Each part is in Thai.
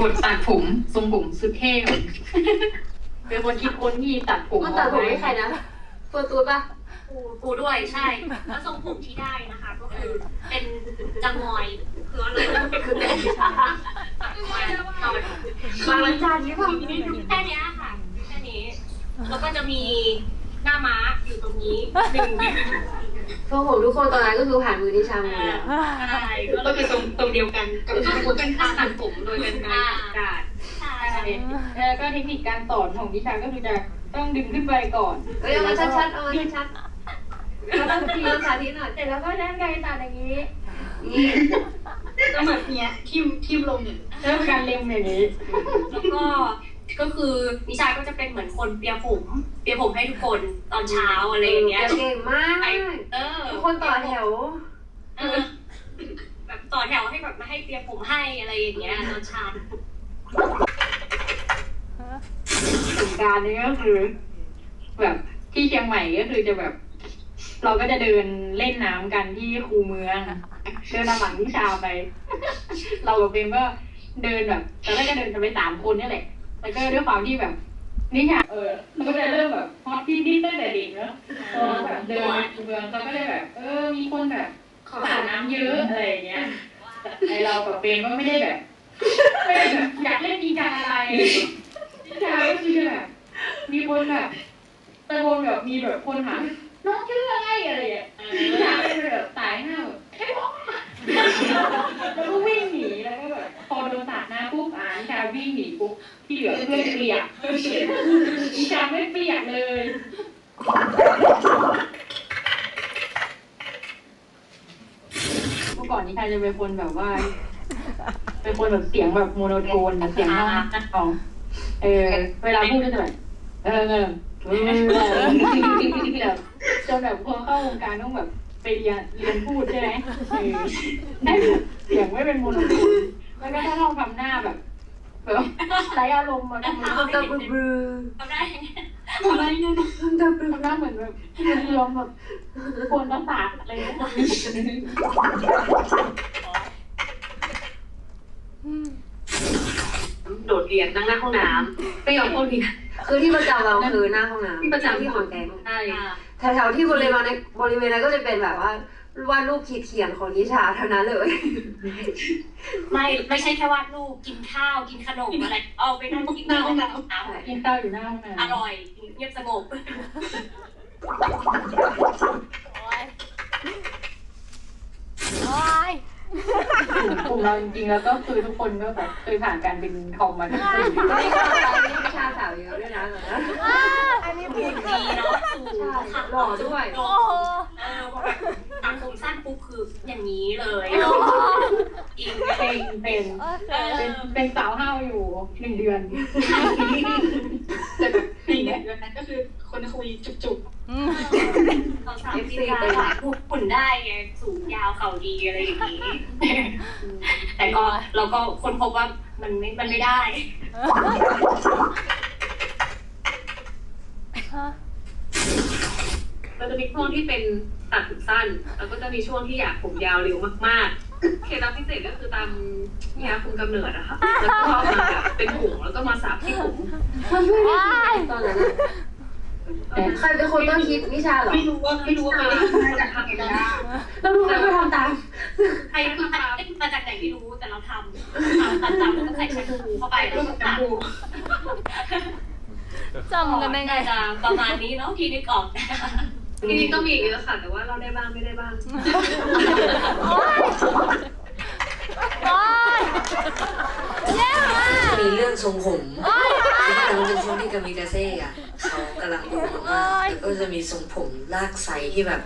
กดตัดผมทรงผมสุดเท่ของเป็นคนคิดค้นที่ตัดผมมันตัดผมให้ใครนะตัวตูดปะกูกูด้วยใช่แล้วทรงผมที่ได้นะคะ ก็คือเป็นจังงอยคืออะไรคือเป็นจังงอยบางวันจานนี้ป่ะแค่เนี้ยค่ะแค่นี้ แล้วก็จะมีหน้าม้าอยู่ตรงนี้หนึ่ง ทรงผมทุกคนตอนนั้นก็คือผ่านมือที่ชาหมดเลยอะใช่ก็คือทรงทรงเดียวกันกับที่คุณเป็นท่าตัดผมโดยเป็นการการใช่แล้วก็เทคนิคการสอนของดิฉันก็คือจะต้องดึงขึ้นไปก่อนเอ้ยเอามาชัดๆเอามาชัดๆเราต้องทีมสาธิตหน่อยเสร็จแล้วก็ด้านไกลตัดอย่างนี้นี่ก็แบบเนี้ยทิมทิมลงเนี่ยเริ่มการเล็มอย่างนี้แล้วก็ก็คือนิชาก็จะเป็นเหมือนคนเปียผม เปียผมให้ทุกคนตอนเช้าอะไรอย่างเงี้ยเก่งมากเออทุกคนต่อแถวเออแบบต่อแถวให้แบบมาให้เปียผมให้อะไรอย่างเงี้ยตอนเช้าสงกรารนี่ก็คือ แบบที่เชียงใหม่ก็คือจะแบบ เราก็จะเดินเล่นน้ำกันที่คูเมืองเดินตามหลังนิชาไป เรากับเบมก็เดินแบบตอนแรกก็เดินกันไปสามคนนี่แหละแล้วก็ด้วยความที่แบบ นิชาเออมันก็จะเริ่มแบบฮอตที่นี่ตั้งแต่เด็กเนอะพอแบบเดินในคูเมืองเราก็เลยแบบ เออ มีคนแบบขออาบน้ำเยอะอะไรอย่างเงี้ยไอเรากับเบมก็ไม่ได้แบบไม่ได้แบบอยากเล่นจริงจังอะไรนิชาก็คือแบบมีคนแบบตะโกนแบบมีแบบคนถามน้องชื่ออะไรอะไรอย่างเงี้ยนิชาก็เลยแบบสายหน้าแบบไอ้พ่อแล้วก็วิ่งหนีแล้วก็ วิ่งหนีปุ๊บที่เหลือเพื่อนเปียกนิชาไม่เปียกเลยเมื่อก่อนนิชาจะเป็นคนแบบว่า เป็นคนแบบเสียงแบบโมโนโทนนะเสียงห้องของ เออ เวลาพูดก็จะแบบเออเออเออแบบจนแบบพอเข้าวงการต้องแบบไปเรียนเรียนพูดใช่ไหมเออได้แบบเสียงไม่เป็นโมโนโทนแล้วก็ถ้าเราทำหน้าแบบ แบบไร้อารมณ์มาทำทำตาบลือทำได้อะไรเนี่ยทำตาบลือหน้าเหมือนแบบเรียมแบบกวนประสาทอะไรเงี้ยโดดเรียนนั่งหน้าห้องน้ำไม่ยอมเข้าเรียนคือที่ประจำเราคือหน้าห้องน้ำที่ประจำที่ขอนแก่นใช่แถวๆที่บริเวณในบริเวณนั้นก็จะเป็นแบบว่า วาดรูปขีดเขียนของนิชาเท่านั้นเลย ไม่ไม่ใช่แค่วาดรูปกินข้าวกินขนมอะไร เอาไปนั่งกินข้าวกับน้ำกินข้าวอยู่หน้าห้องน้ำอร่อยเงียบสงบโอ้ยกลุ่มเราจริงๆแล้วก็คือทุกคนก็แบบเคยผ่านการเป็นคอมมาทุกคนตอนนี้ก็ตอนนี้นิชาสาวเยอะด้วยนะตอนนั้นอันนี้ผิดดีเนาะสูงใช่ขับหล่อด้วยโอ้ โอ้โหเออพอแบบทำผมสั้นปุ๊บคืออย่างนี้เลยอิงเป็นเป็นโอเคเป็นเป็นสาวห้าวอยู่หนึ่งเดือนแต่แบบในเดือนนั้นก็คือคนคุยจุกอืมเราสามปีได้หุ่นได้ไงสูงยาวเข่าดีอะไรอย่างนี้ แต่ก็เราก็ค้นพบว่ามันไม่มันไม่ได้ฮะเราจะมีช่วงที่เป็น ตัดผมสั้น แล้วก็จะมีช่วงที่อยากผมยาวเร็วมากๆ เคล็ดลับพิเศษก็คือตามยาคุมกำเนิดอะค่ะแล้วก็เอามาแบบเป็นผงแล้วก็มาสาบที่ผมมันช่วยได้จริงๆตอนนั้นอะๆแต่ใครเป็นคนต้นคิดนิชาเหรอ ไม่รู้ว่าไม่รู้ว่าไปได้มาจากทางไหนแล้วรู้ไหมว่าทำตามใครคือมามาจากไหนไม่รู้แต่เราทำทำตัดจำแล้วก็ใส่แชมพูเข้าไปแล้วก็ตัดจำกันได้ไงน่าจะประมาณนี้เนาะที่นึกออก จริงๆก็มีอีกเยอะค่ะแต่ว่าเราได้บ้างไม่ได้บ้าง โอ้ยโอ้ยแย่มากมีเรื่องทรงผมโอ้ยที่มันเป็นช่วงที่กามิกาเซ่อะเขากำลังบูมมากๆแล้วก็จะมีทรงผมลากไซที่แบบ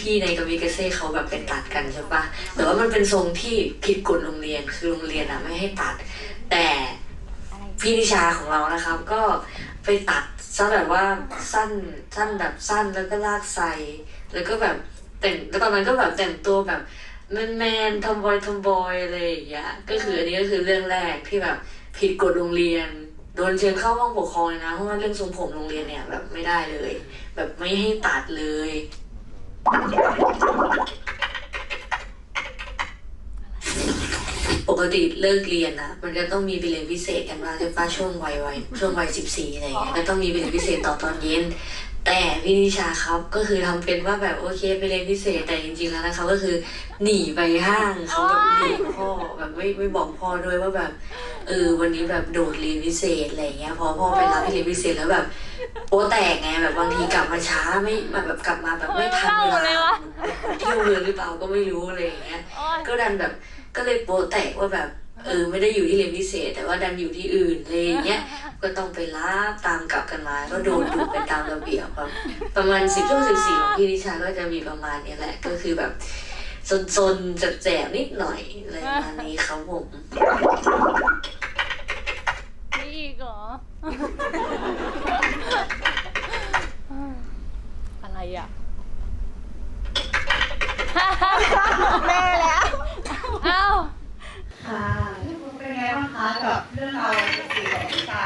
พี่ๆในกามิกาเซ่เขาแบบเป็นตัดกันใช่ปะแต่ว่ามันเป็นทรงที่ผิดกฎโรงเรียนคือโรงเรียนอะไม่ให้ตัด แต่พี่นิชาของเรานะครับก็ไปตัด ซะแบบว่าสั้นสั้นแบบสั้นแล้วก็ลากไซแล้วก็แบบแต่งแล้วตอนนั้นก็แบบแต่งตัวแบบแมนแมนทอมบอยทอมบอยอะไรอย่างเงี้ยก็คืออันนี้ก็คือเรื่องแรกที่แบบผิดกฎโรงเรียน โดนเชิญเข้าห้องปกครองเลยนะเพราะว่าเรื่องทรงผมโรงเรียนเนี่ยแบบไม่ได้เลย แบบไม่ให้ตัดเลย ปปกติเลิกเรียนอะมันก็ต้องมีไปเรียนพิเศษกันมางใช่ปะช่วงวัยวัยช่วงวัยสิบสี่อะไรอย่างเงี้ยก็ต้องมีไปเรียนพิเศษต่อตอนเย็น แต่พี่นิชาครับก็คือทำเป็นว่าแบบโอเคไปเรียนพิเศษแต่จริงๆแล้วนะคะก็คือหนีไปห้างเขาแบบหนีพ่อแบบไม่ไม่บอกพ่อด้วยว่าแบบเออวันนี้แบบโดดเรียนพิเศษอะไรอย่างเงี้ยพอพ่อไปรับไปเรียนพิเศษแล้วแบบโป๊แตกไงแบบบางทีกลับมาช้าไม่มาแบบกลับมาแบบไม่ทันเวเศร้าเลลายวะเที่ยวเรือหรือเปล่าก็ไม่รู้อะไรอย่างเงี้ยโอ๊ยก็ดันแบบ ก็เลยโป๊แตกว่าแบบเออไม่ได้อยู่ที่เรียนพิเศษ แต่ว่าดันอยู่ที่อื่นอะไรอย่างเงี้ยก็ต้องไปรับตามกลับกันมาก็โดนดูไปตามระเบียบครับ ประมาณสิบช่วงสิบสี่ของพี่นิชาก็จะมีประมาณเนี้ยแหละก็คือแบบซนๆแสบๆนิดหน่อยอะไรประมาณนี้ครับผมมีอีกเหรออะไรอะแม่แล้วเอ้าค่ะเป็นไงบ้างคะกับเรื่องราวสีของพิชา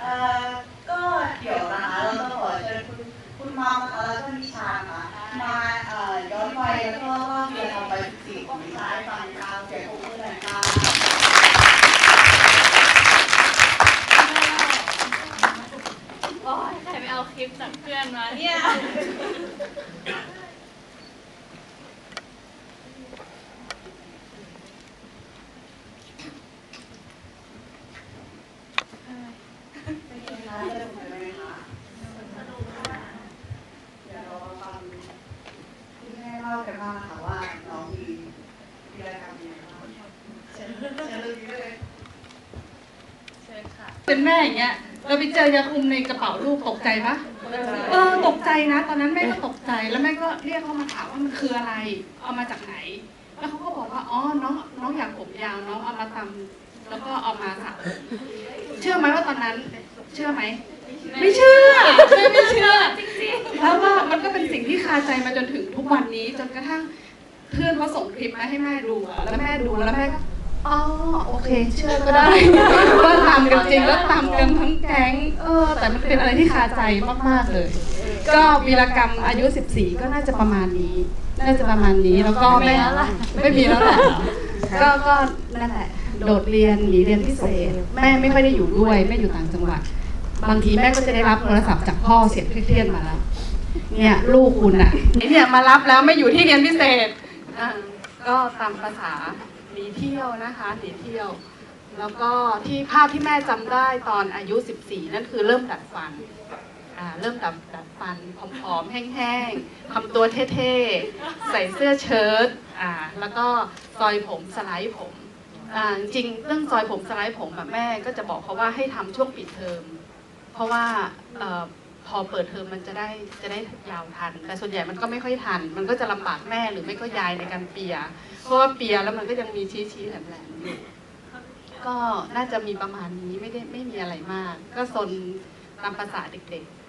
เอ่อก็เดี๋ยวนะคะเราจะขอเชิญคุณคุณมอมนะคะแล้วก็นิชาค่ะมาเอ่อย้อนวัยแล้วก็ว่าเรียนทำไปสีของพิชาให้ฟังค่ะเสียงปรบมือหน่อยค่ะโอ๊ยใครไปเอาคลิปจากเพื่อนมาเนี่ย เป็นไงคะเริ่มเลยไหมคะเดี๋ยวเรามาฟังคุณแม่เล่ากันบ้างนะคะว่าน้องมีมีอะไรทำยังไงบ้างเชิญเชิญเลยเลย เป็นแม่อย่างเงี้ยเราไปเจอยาคุมในกระเป๋าลูกตกใจปะเออตกใจนะ ตอนนั้นแม่ก็ตกใจแล้วแม่ก็เรียกเขามาถามว่ามันคืออะไร เอามาจากไหน แล้วเขาก็บอกว่าอ๋อน้องน้องอยากผมยาวน้องเอามาทำแล้วก็เอามาสระเชื่อไหมว่าตอนนั้น เชื่อไหมไม่เชื่อแม่ไม่เชื่อจริงๆแล้วว่ามันก็เป็นสิ่งที่คาใจมาจนถึงทุกวันนี้จนกระทั่งเพื่อนเขาส่งคลิปมาให้แม่ดูอะแล้วแม่ดูแล้วแม่ก็ อ๋อโอเค เชื่อก็ได้ ว่าทำกันจริงแล้วทำกันทั้งแก๊งเออ แต่มันเป็นอะไรที่คาใจมากๆเลย ก็วีรกรรมอายุ 14 ก็น่าจะประมาณนี้ น่าจะประมาณนี้แล้วก็แม่ไม่มีแล้วแหละก็ก็นั่นแหละโดดเรียนหนีเรียนพิเศษ แม่ไม่ค่อยได้อยู่ด้วยแม่อยู่ต่างจังหวัด บางทีแม่ก็จะได้รับโทรศัพท์จากพ่อเสียงเครียดๆมาแล้วเนี่ยลูกคุณอะเนี่ยมารับแล้วไม่อยู่ที่เรียนพิเศษอะก็ตามภาษาห นีเที่ยวนะคะหนีเที่ยว แล้วก็ที่ภาพที่แม่จำได้ตอนอายุ 14 นั่นคือเริ่มดัดฟันอ่าเริ่มดัดดัดฟันผอมๆ แห้งๆทำตัวเท่ๆ ใส่เสื้อเชิ้ตอ่าแล้วก็ซอยผมสไลด์ผมจริงเรื่องซอยผมสไลด์ผมแบบแม่ก็จะบอกเขาว่าให้ทำช่วงปิดเทอม เพราะว่า พอเปิดเทอมมันจะได้จะได้ยาวทัน แต่ส่วนใหญ่มันก็ไม่ค่อยทัน มันก็จะลำบากแม่หรือไม่ก็ยายในการเปีย เพราะว่าเปียแล้วมันก็ยังมีชี้ชี้ๆแหลมๆอยู่ก็น่าจะมีประมาณนี้ไม่ได้ไม่มีอะไรมาก ก็สนตามภาษาเด็กๆ